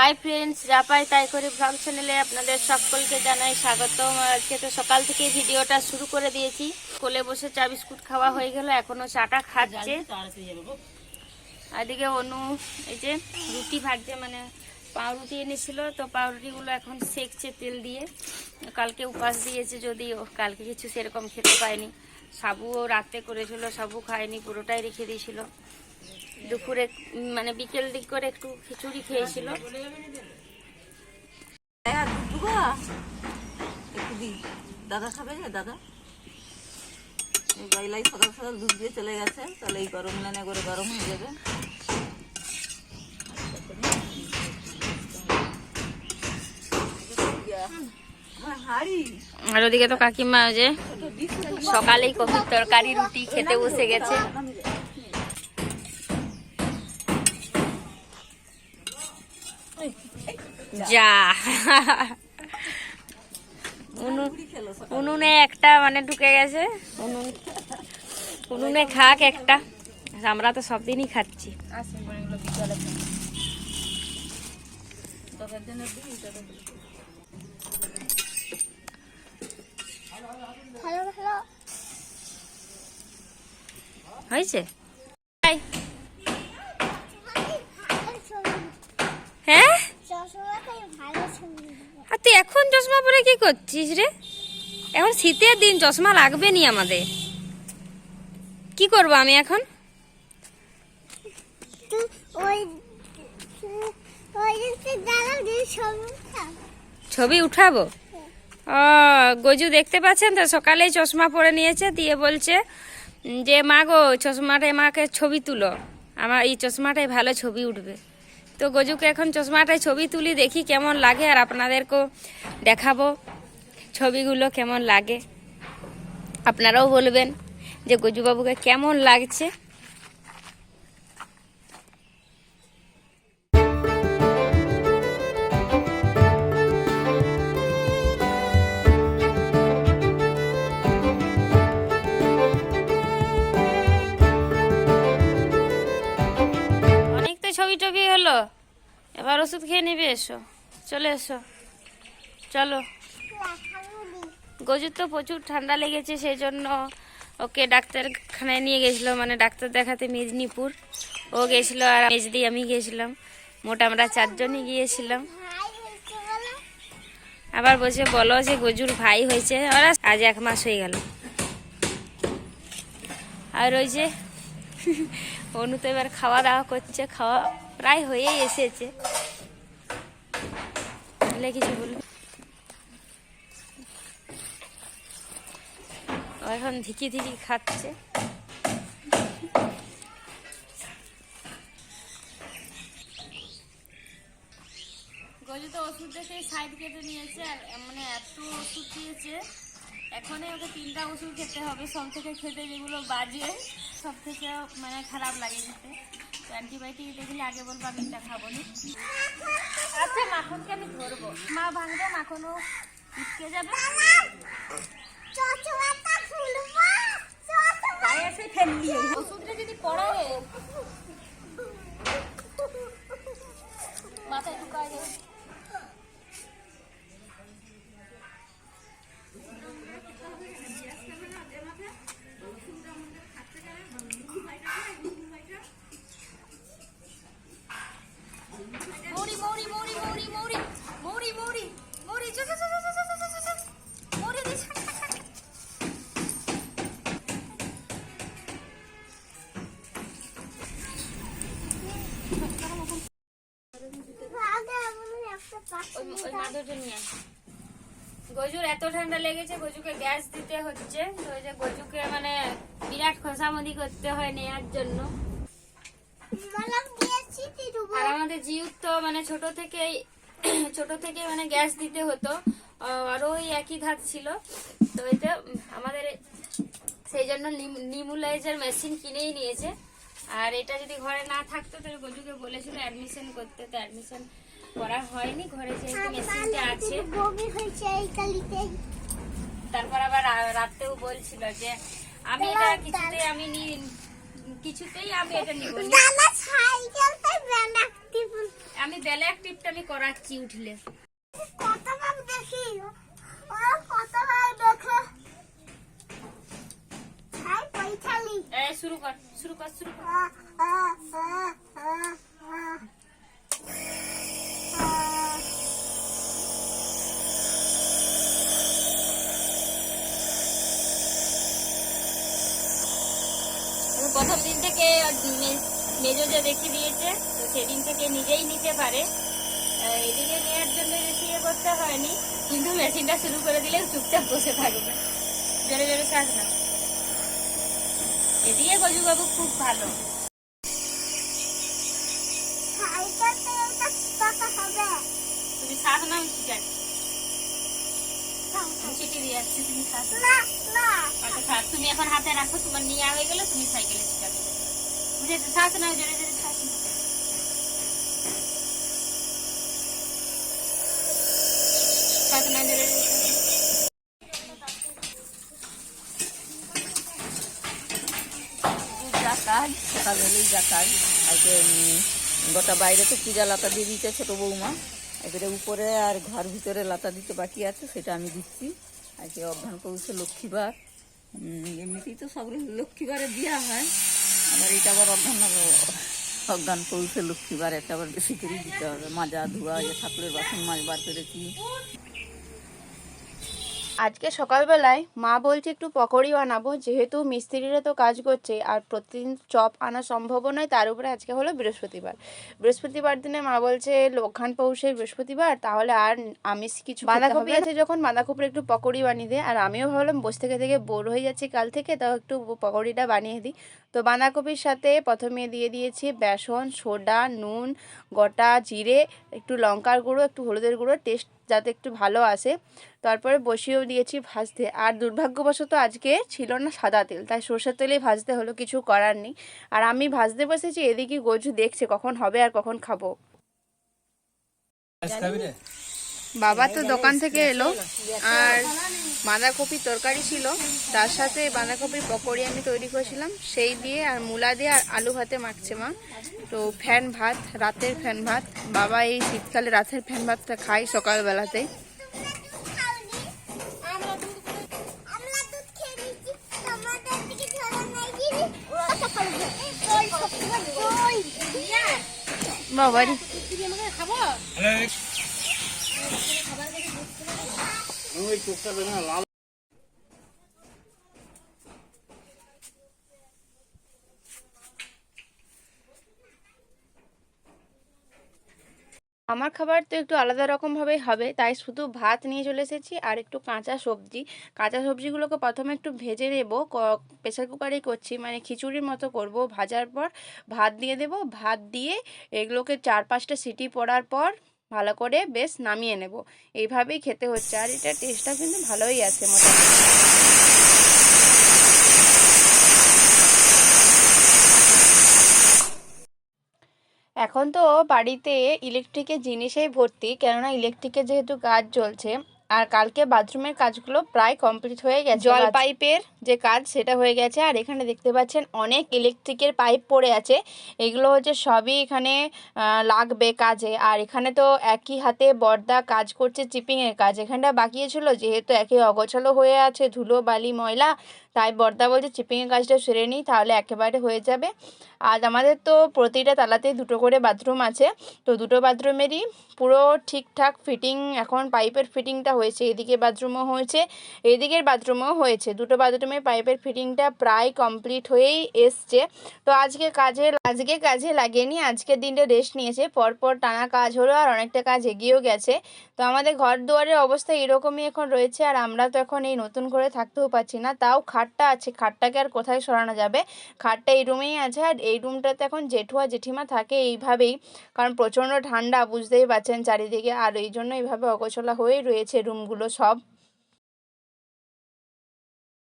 Hi friends যা পাই তাই করে ব্লগ চ্যানেলে আপনাদের সকলকে জানাই স্বাগতম। আজকে তো সকাল থেকে ভিডিওটা শুরু করে দিয়েছি। কোলে বসে চা বিস্কুট খাওয়া হয়ে গেল, এখনও চাটা খাচ্ছে। এদিকে অনু, এই যে রুটি ভাজছে মানে পাউরুটি এনেছিল, তো পাউরুটিগুলো এখন সেকছে তেল দিয়ে। কালকে উপাস দিয়েছে যদিও, কালকে কিছু সেরকম খেতে পায়নি সাবুও রাতে করেছিল, সাবু খায়নি, পুরোটাই রেখে দিয়েছিল। দুপুরে মানে বিকেল দিক করে একটু খিচুড়ি খেয়েছিল? একটু দি দাদা খাবে যে দাদা? এই বাইলাই সকাল সকাল দুধ দিয়ে চলে গেছে তাহলে এই গরম লাইনে করে গরম হয়ে যাবে। আর ওদিকে তো কাকিমা যে সকালেই কফির তরকারি রুটি খেতে বসে গেছে। যা। উনুনে একটা মানে ঢুকে গেছে। উনুন। উনুনে খাক একটা। আমরা তো সব দিনই খাচ্ছি। হয়েছে? হাই। হ্যাঁ? আর তুই এখন চশমা পরে কি করছিস রে? এখন শীতের দিন চশমা লাগবে নি আমাদের। কি করব আমি এখন? ছবি উঠাবো। ও গজু দেখতে পাচ্ছেন তো? সকালেই চশমা পরে নিয়েছে দিয়ে বলছে যে মা গো চশমাটায় মাকে ছবি তুলো। আমার এই চশমাটায় ভালো ছবি উঠবে। তো গজুকে এখন চশমাটায় ছবি তুলি, দেখি কেমন লাগে আর আপনাদেরকেও দেখাবো ছবিগুলো কেমন লাগে। আপনারাও বলবেন যে গজুবাবুকে কেমন লাগছে। এবার ওষুধ খেয়ে নিবে, এসো। চলে এসো। চলো। গজুর তো প্রচুর ঠান্ডা লেগেছে সেই জন্য ওকে ডাক্তারখানায় নিয়ে গেছিল মানে ডাক্তার দেখাতে মেদিনীপুর। ও গেছিল আর মেজদি, আমি গেছিলাম। মোট আমরা চারজনই গিয়েছিলাম। আবার বলছে, বলো যে গজুর ভাই হয়েছে। ওরা আজ এক মাস হয়ে গেল। আর ওই যে, অনু তো এবার খাওয়া দাওয়া করছে, খাওয়া প্রায় হয়েই এসেছে। বলে কিছু বলবে এখন ধিকি ধিকি খাচ্ছে। গজু তো ওষুধ দেখে সাইড কেটে নিয়েছে আর মানে এত ওষুধ দিয়েছে। এখনই ওকে তিনটা ওষুধ খেতে হবে। সব থেকে খেতে যেগুলো বাজে, সব থেকে মানে খারাপ লাগে খেতে। অ্যান্টিবায়োটিক দেখলে আগে বলব, আমি এটা খাব না। আচ্ছা মাখনকে আমি ধরবো। মা ভাঙবে, মাখনও উঠকে যাবে। এসে ফেললি। ওষুধটা যদি পড়ায় মাথায় ঢুকায় ওই মাদুরটা নিয়ে। গজুর এত ঠান্ডা লেগেছে গজুকে গ্যাস দিতে হচ্ছে। তো ওই যে গজুকে মানে বিরাট খোসামদি করতে হয় নেয়ার জন্য। আর আমাদের জিউত তো মানে ছোট থেকেই ছোট থেকে মানে গ্যাস দিতে হতো। আর ওই একই ধাত ছিল। তো এটা আমাদের সেই জন্য নিমুলাইজার মেশিন কিনেই নিয়েছে। আর এটা যদি ঘরে না থাকতো তাহলে গজুকে বলেছিল অ্যাডমিশন করতে। তো অ্যাডমিশন করা হয়নি ঘরে মেশিনটা আছে। তারপর আবার রা- রাতেও বলছিল যে আমি এটা কিছুতে আমি কিছুতেই আমি এটা নিব আমি ব্যালেক টিপটা আমি করাচ্ছি উঠলে। কত ভাগ দেখি? ওরা শুরু কর শুরু কর শুরু কর। প্রথম দিন থেকে মেজো যে দেখিয়ে দিয়েছে তো সেদিন থেকে নিজেই নিতে পারে। এদিকে নেওয়ার জন্য বেশি ইয়ে করতে হয়নি কিন্তু মেশিনটা শুরু করে দিলে চুপচাপ বসে থাকবে। জোরে জোরে শ্বাস না। এদিকে গজু বাবু খুব ভালো। তুমি শ্বাস নাও ঠিক আছে দিয়ে আসছি তুমি না না তুমি এখন হাতে রাখো তোমার হয়ে গেলে তুমি সাইকেলে বুঝেছ নাও জোরে জোরে সকাল যা আজকে গোটা বাইরে তো পূজা লাতা দিয়ে দিতে ছোটো বৌমা? এবারে উপরে আর ঘর ভিতরে লাতা দিতে বাকি আছে, সেটা আমি দিচ্ছি। আজকে অভ্যান করছে লক্ষ্মীবার। এমনিতেই তো সব লক্ষ্মীবারে দেওয়া হয়। আবার এটা আবার অভ্যান অজ্ঞান পৌঁছে লক্ষ্মীবার একটা আবার বেশি করে দিতে হবে। মাজা, ধোয়া ঠাকুরের বাসন মাছ বার করেছি। আজকে সকালবেলায় মা বলছে একটু পকোড়ি বানাবো যেহেতু মিস্ত্রিরা তো কাজ করছে আর প্রতিদিন চপ আনা সম্ভব নয় তার উপরে আজকে হলো বৃহস্পতিবার। বৃহস্পতিবার দিনে মা বলছে লোকখান পৌষে বৃহস্পতিবার তাহলে আর আমিষ কিছু বাঁধাকপি আছে যখন বাঁধাকপির একটু পকোড়ি বানিয়ে দে আর আমিও ভাবলাম বসে থেকে থেকে বোর হয়ে যাচ্ছি কাল থেকে তাও একটু পকোড়িটা বানিয়ে দিই। তো বাঁধাকপির সাথে প্রথমে দিয়ে দিয়েছি বেসন, সোডা, নুন, গোটা জিরে, একটু লঙ্কার গুঁড়ো, একটু হলুদের গুঁড়ো টেস্ট যাতে একটু ভালো আসে। তারপরে বসিয়েও দিয়েছি ভাজতে। আর দুর্ভাগ্যবশত আজকে ছিল না সাদা তেল, তাই সর্ষের তেলেই ভাজতে হলো, কিছু করার নেই। আর আমি ভাজতে বসেছি, এদিকে গজু দেখছে কখন হবে আর কখন খাব। বাবা তো দোকান থেকে এলো, আর বাঁধাকপি তরকারি ছিল। তার সাথে বাঁধাকপির পকোড়ি আমি তৈরি করেছিলাম। সেই দিয়ে আর মূলা দিয়ে আর আলু ভাতে মাখছে মা। তো ফ্যান ভাত, রাতের ফ্যান ভাত। বাবা এই শীতকালে রাতের ফ্যান ভাতটা খাই সকালবেলাতেই। দুধ সকাল দই বাবারি আমার খাবার তো একটু আলাদা রকমভাবেই হবে, তাই শুধু ভাত নিয়ে চলে এসেছি আর একটু কাঁচা সবজি। কাঁচা সবজিগুলোকে প্রথমে একটু ভেজে নেব প্রেসার কুকারেই করছি মানে খিচুড়ির মতো করব। ভাজার পর ভাত দিয়ে দেব, ভাত দিয়ে এগুলোকে চার পাঁচটা সিটি পড়ার পর ভালো করে বেশ নামিয়ে নেব। এইভাবেই খেতে হচ্ছে। আর এটা টেস্টটা কিন্তু ভালোই আছে মোটামুটি। এখন তো বাড়িতে ইলেকট্রিকের জিনিসেই ভর্তি। কেননা ইলেকট্রিকের যেহেতু কাজ চলছে আর কালকে বাথরুমের কাজগুলো প্রায় কমপ্লিট হয়ে গেছে। জল পাইপের যে কাজ সেটা হয়ে গেছে। আর এখানে দেখতে পাচ্ছেন অনেক ইলেকট্রিকের পাইপ পড়ে আছে। এগুলো হচ্ছে সবই এখানে লাগবে কাজে। আর এখানে তো একই হাতে বর্দা কাজ করছে চিপিংয়ের কাজ। এখানটা বাকি ছিল যেহেতু একে অগোছালো হয়ে আছে ধুলো বালি ময়লা তাই বর্দা বলছে চিপিংয়ের কাজটা সেরে নিই তাহলে একেবারে হয়ে যাবে। আর আমাদের তো প্রতিটা তালাতেই দুটো করে বাথরুম আছে। তো দুটো বাথরুমেরই পুরো ঠিকঠাক ফিটিং এখন পাইপের ফিটিংটা হয়েছে, এদিকে বাথরুমও হয়েছে, এদিকের বাথরুমও হয়েছে। দুটো বাথরুমে পাইপের ফিটিংটা প্রায় কমপ্লিট হয়েই এসছে। তো আজকে কাজে আজকে কাজে লাগেনি, আজকের দিনটা রেস্ট নিয়েছে। পরপর টানা কাজ হলো আর অনেকটা কাজ এগিয়েও গেছে। তো আমাদের ঘর দুয়ারের অবস্থা এরকমই এখন রয়েছে আর আমরা তো এখন এই নতুন করে থাকতেও পারছি না। তাও খাটটা আছে, খাটটাকে আর কোথায় সরানো যাবে? খাটটা এই রুমেই আছে আর এই রুমটাতে এখন জেঠুয়া জেঠিমা থাকে এইভাবেই। কারণ প্রচণ্ড ঠান্ডা, বুঝতেই পারছেন চারিদিকে। আর এই জন্য এইভাবে অগোছলা হয়েই রয়েছে রুমগুলো সব